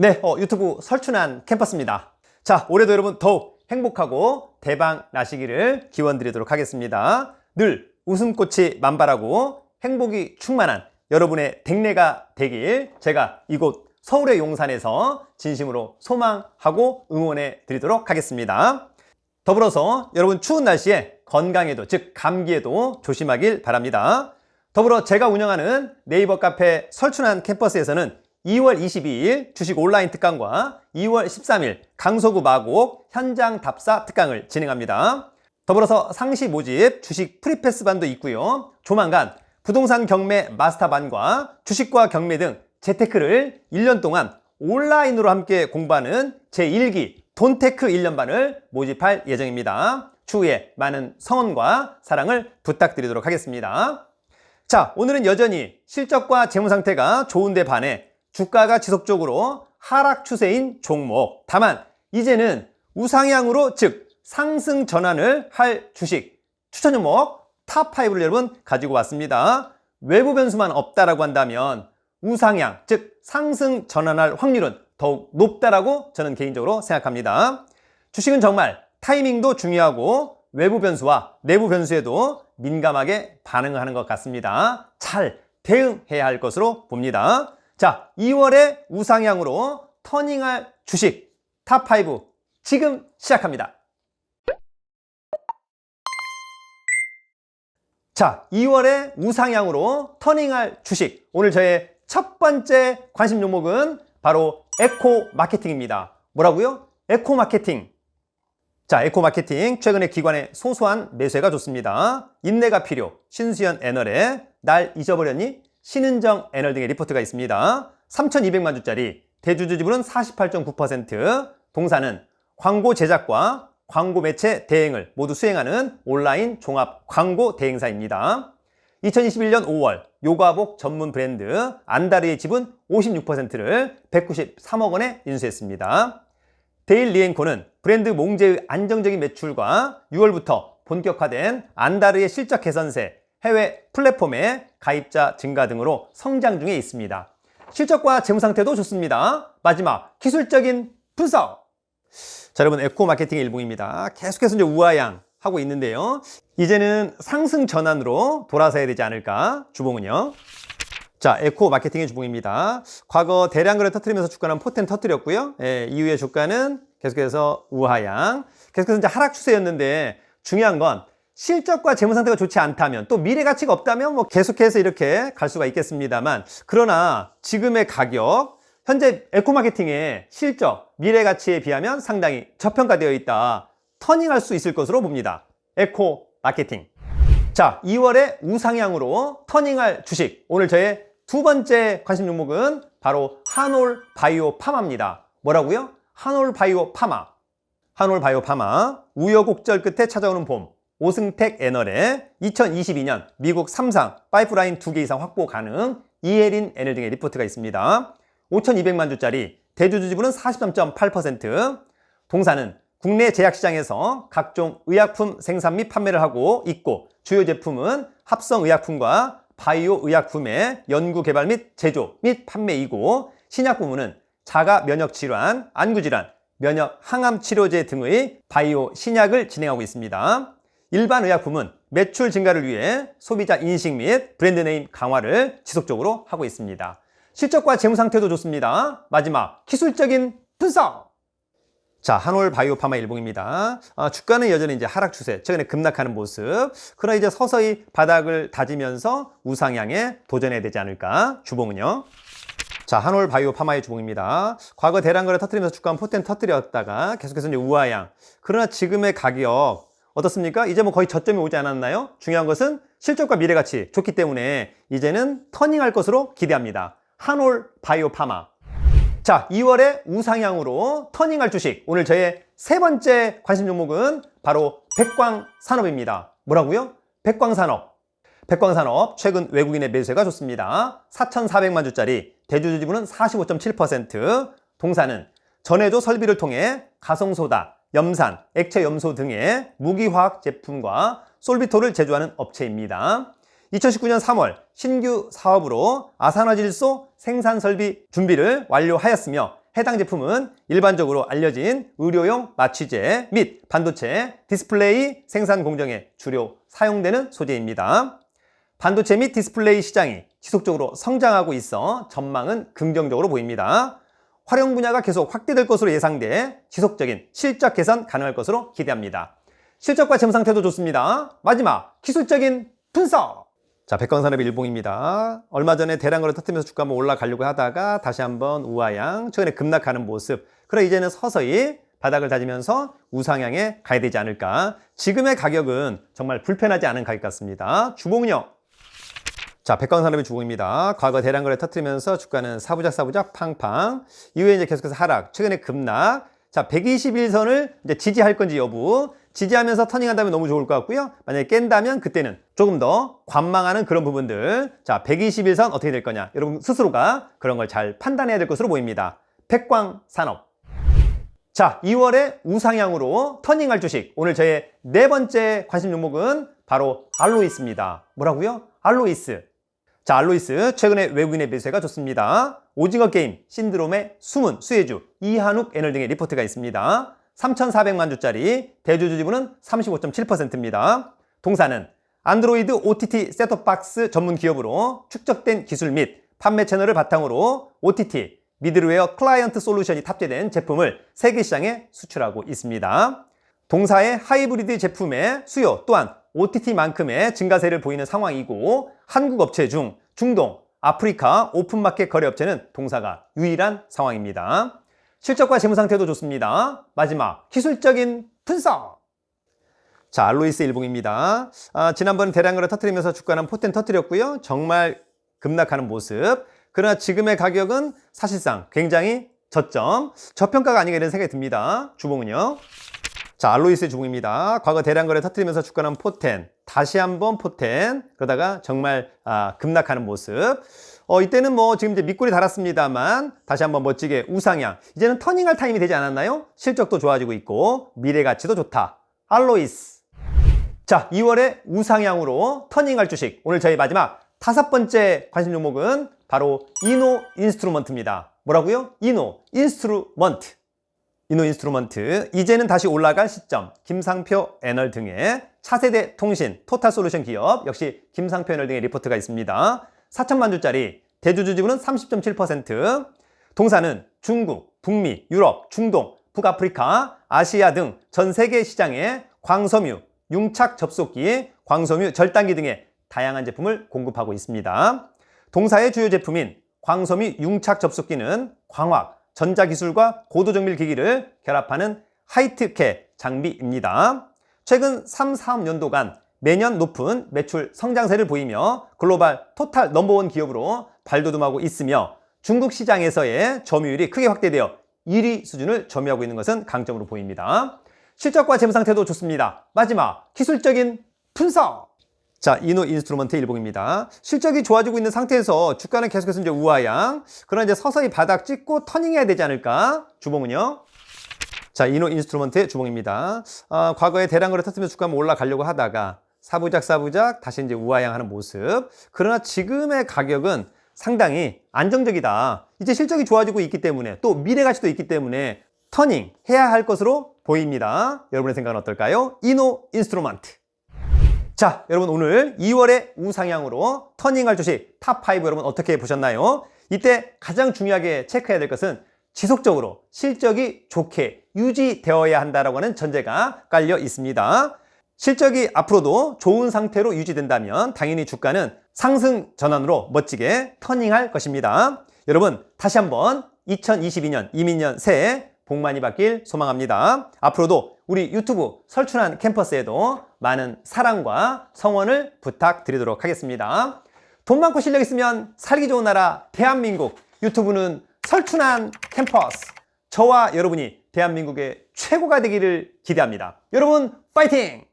네, 어, 유튜브 설춘한 캠퍼스입니다. 자, 올해도 여러분 더욱 행복하고 대박 나시기를 기원 드리도록 하겠습니다. 늘 웃음꽃이 만발하고 행복이 충만한 여러분의 댕내가 되길 제가 이곳 서울의 용산에서 진심으로 소망하고 응원해 드리도록 하겠습니다. 더불어서 여러분 추운 날씨에 건강에도 즉 감기에도 조심하길 바랍니다. 더불어 제가 운영하는 네이버 카페 설춘한 캠퍼스에서는 2월 22일 주식 온라인 특강과 2월 13일 강서구 마곡 현장 답사 특강을 진행합니다. 더불어서 상시 모집 주식 프리패스반도 있고요. 조만간 부동산 경매 마스터반과 주식과 경매 등 재테크를 1년 동안 온라인으로 함께 공부하는 제1기 돈테크 1년반을 모집할 예정입니다. 추후에 많은 성원과 사랑을 부탁드리도록 하겠습니다. 자, 오늘은 여전히 실적과 재무 상태가 좋은데 반해 주가가 지속적으로 하락 추세인 종목. 다만 이제는 우상향으로 즉 상승 전환을 할 주식 추천 종목 탑5를 여러분 가지고 왔습니다. 외부 변수만 없다라고 한다면 우상향 즉 상승 전환할 확률은 더욱 높다라고 저는 개인적으로 생각합니다. 주식은 정말 타이밍도 중요하고 외부 변수와 내부 변수에도 민감하게 반응하는 것 같습니다. 잘 대응해야 할 것으로 봅니다. 자, 2월에 우상향으로 터닝할 주식 탑5 지금 시작합니다. 자, 2월에 우상향으로 터닝할 주식. 오늘 저의 첫 번째 관심 종목은 바로 에코 마케팅입니다. 뭐라고요? 에코 마케팅. 자, 에코 마케팅. 최근에 기관의 소소한 매수가 좋습니다. 인내가 필요. 신수연 애널의 날 잊어버렸니? 신은정 등의 리포트가 있습니다. 3,200만 주짜리 대주주 지분은 48.9%, 동사는 광고 제작과 광고 매체 대행을 모두 수행하는 온라인 종합 광고 대행사입니다. 2021년 5월 요가복 전문 브랜드 안다르의 지분 56%를 193억 원에 인수했습니다. 데일 리엔코는 브랜드 몽제의 안정적인 매출과 6월부터 본격화된 안다르의 실적 개선세, 해외 플랫폼의 가입자 증가 등으로 성장 중에 있습니다. 실적과 재무 상태도 좋습니다. 마지막 기술적인 분석. 자, 여러분 에코 마케팅의 일봉입니다. 계속해서 이제 우하향 하고 있는데요. 이제는 상승 전환으로 돌아서야 되지 않을까? 주봉은요. 자, 에코 마케팅의 주봉입니다. 과거 대량 거래 터트리면서 주가는 포텐 터트렸고요. 예, 이후에 주가는 계속해서 우하향. 계속해서 이제 하락 추세였는데 중요한 건 실적과 재무 상태가 좋지 않다면 또 미래 가치가 없다면 뭐 계속해서 이렇게 갈 수가 있겠습니다만 그러나 지금의 가격 현재 에코 마케팅의 실적, 미래 가치에 비하면 상당히 저평가되어 있다. 터닝할 수 있을 것으로 봅니다. 에코 마케팅. 자, 2월에 우상향으로 터닝할 주식. 오늘 저의 두 번째 관심 종목은 바로 한올 바이오 파마입니다. 뭐라고요? 한올 바이오 파마. 한올 바이오 파마. 우여곡절 끝에 찾아오는 봄. 오승택 애널의 2022년 미국 3상 파이프라인 2개 이상 확보 가능 이에린 애널 등의 리포트가 있습니다. 5,200만 주짜리 대주 주 지분은 43.8% 동사는 국내 제약시장에서 각종 의약품 생산 및 판매를 하고 있고 주요 제품은 합성의약품과 바이오 의약품의 연구 개발 및 제조 및 판매이고 신약 부문은 자가 면역 질환, 안구 질환, 면역 항암 치료제 등의 바이오 신약을 진행하고 있습니다. 일반 의약품은 매출 증가를 위해 소비자 인식 및 브랜드 네임 강화를 지속적으로 하고 있습니다. 실적과 재무 상태도 좋습니다. 마지막 기술적인 분석. 자, 한올 바이오 파마 일봉입니다. 아, 주가는 여전히 이제 하락 추세, 최근에 급락하는 모습. 그러나 이제 서서히 바닥을 다지면서 우상향에 도전해야 되지 않을까? 주봉은요. 자, 한올 바이오 파마의 주봉입니다. 과거 대량거래 터트리면서 주가는 포텐 터트렸다가 계속해서 이제 우하향. 그러나 지금의 가격 어떻습니까? 이제 뭐 거의 저점이 오지 않았나요? 중요한 것은 실적과 미래 가치 좋기 때문에 이제는 터닝할 것으로 기대합니다. 한올 바이오 파마. 자, 2월에 우상향으로 터닝할 주식. 오늘 저의 세 번째 관심 종목은 바로 백광산업입니다. 뭐라고요? 백광산업. 백광산업 최근 외국인의 매수가 좋습니다. 4,400만 주짜리 대주주 지분은 45.7%, 동사는 전해조 설비를 통해 가성소다, 염산, 액체 염소 등의 무기화학 제품과 솔비토를 제조하는 업체입니다. 2019년 3월 신규 사업으로 아산화질소 생산 설비 준비를 완료하였으며 해당 제품은 일반적으로 알려진 의료용 마취제 및 반도체, 디스플레이 생산 공정에 주로 사용되는 소재입니다. 반도체 및 디스플레이 시장이 지속적으로 성장하고 있어 전망은 긍정적으로 보입니다. 활용 분야가 계속 확대될 것으로 예상돼 지속적인 실적 개선 가능할 것으로 기대합니다. 실적과 재무 상태도 좋습니다. 마지막 기술적인 분석. 자, 백광산업의 일봉입니다. 얼마 전에 대량 거래 터뜨리면서 주가 한번 올라가려고 하다가 다시 한번 우하향, 최근에 급락하는 모습. 그래 이제는 서서히 바닥을 다지면서 우상향에 가야 되지 않을까. 지금의 가격은 정말 불편하지 않은 가격 같습니다. 주봉은요. 자, 백광산업의 주봉입니다. 과거 대량거래 터뜨리면서 주가는 사부작 사부작 팡팡. 이후에 이제 계속해서 하락, 최근에 급락. 자, 121선을 이제 지지할 건지 여부. 지지하면서 터닝한다면 너무 좋을 것 같고요. 만약에 깬다면 그때는 조금 더 관망하는 그런 부분들. 자, 121선 어떻게 될 거냐. 여러분 스스로가 그런 걸 잘 판단해야 될 것으로 보입니다. 백광산업. 자, 2월에 우상향으로 터닝할 주식. 오늘 저의 네 번째 관심 종목은 바로 알로이스입니다. 뭐라고요? 알로이스. 자, 알로이스 최근에 외국인의 매수가 좋습니다. 오징어 게임, 신드롬의 숨은 수혜주, 이한욱 애널 등의 리포트가 있습니다. 3,400만 주짜리 대주주 지분은 35.7%입니다. 동사는 안드로이드 OTT 셋톱박스 전문 기업으로 축적된 기술 및 판매 채널을 바탕으로 OTT 미들웨어 클라이언트 솔루션이 탑재된 제품을 세계 시장에 수출하고 있습니다. 동사의 하이브리드 제품의 수요 또한 OTT만큼의 증가세를 보이는 상황이고 한국 업체 중 중동, 아프리카 오픈마켓 거래 업체는 동사가 유일한 상황입니다. 실적과 재무 상태도 좋습니다. 마지막 기술적인 분석. 자, 알로이스 일봉입니다. 아, 지난번 대량거래 터트리면서 주가는 포텐 터트렸고요. 정말 급락하는 모습. 그러나 지금의 가격은 사실상 굉장히 저점, 저평가가 아닌가 이런 생각이 듭니다. 주봉은요. 자, 알로이스의 주봉입니다. 과거 대량거래 터트리면서 주가는 포텐, 다시 한번 포텐, 그러다가 정말 아, 급락하는 모습. 어, 이때는 뭐 지금 이제 밑골이 달았습니다만 다시 한번 멋지게 우상향. 이제는 터닝할 타임이 되지 않았나요? 실적도 좋아지고 있고 미래 가치도 좋다. 알로이스. 자, 2월에 우상향으로 터닝할 주식. 오늘 저희 마지막 다섯 번째 관심 종목은 바로 이노 인스트루먼트입니다. 뭐라고요? 이노 인스트루먼트. 이노 인스트루먼트. 이제는 다시 올라갈 시점. 김상표 애널 등의 차세대 통신 토탈 솔루션 기업 역시 김상표 애널 등의 리포트가 있습니다. 4천만 주짜리 대주주 지분은 30.7%. 동사는 중국, 북미, 유럽, 중동, 북아프리카, 아시아 등 전 세계 시장에 광섬유, 융착 접속기, 광섬유 절단기 등의 다양한 제품을 공급하고 있습니다. 동사의 주요 제품인 광섬유 융착 접속기는 광학, 전자기술과 고도정밀 기기를 결합하는 하이트케 장비입니다. 최근 3, 4년도간 매년 높은 매출 성장세를 보이며 글로벌 토탈 넘버원 기업으로 발돋움하고 있으며 중국 시장에서의 점유율이 크게 확대되어 1위 수준을 점유하고 있는 것은 강점으로 보입니다. 실적과 재무 상태도 좋습니다. 마지막 기술적인 분석. 자, 이노 인스트루먼트 일봉입니다. 실적이 좋아지고 있는 상태에서 주가는 계속해서 이제 우하향. 그러나 이제 서서히 바닥 찍고 터닝해야 되지 않을까? 주봉은요? 자, 이노 인스트루먼트의 주봉입니다. 아, 과거에 대량거래 터뜨면서 주가 한번 올라가려고 하다가 사부작 사부작 다시 이제 우하향하는 모습. 그러나 지금의 가격은 상당히 안정적이다. 이제 실적이 좋아지고 있기 때문에 또 미래 가치도 있기 때문에 터닝 해야 할 것으로 보입니다. 여러분의 생각은 어떨까요? 이노 인스트루먼트. 자, 여러분 오늘 2월에 우상향으로 터닝할 주식 탑5 여러분 어떻게 보셨나요? 이때 가장 중요하게 체크해야 될 것은 지속적으로 실적이 좋게 유지되어야 한다라고 하는 전제가 깔려 있습니다. 실적이 앞으로도 좋은 상태로 유지된다면 당연히 주가는 상승 전환으로 멋지게 터닝할 것입니다. 여러분 다시 한번 2022년 이민년 새해 복 많이 받길 소망합니다. 앞으로도 우리 유튜브 설춘한 캠퍼스에도 많은 사랑과 성원을 부탁드리도록 하겠습니다. 돈 많고 실력 있으면 살기 좋은 나라 대한민국 유튜브는 설춘한 캠퍼스 저와 여러분이 대한민국의 최고가 되기를 기대합니다. 여러분 파이팅!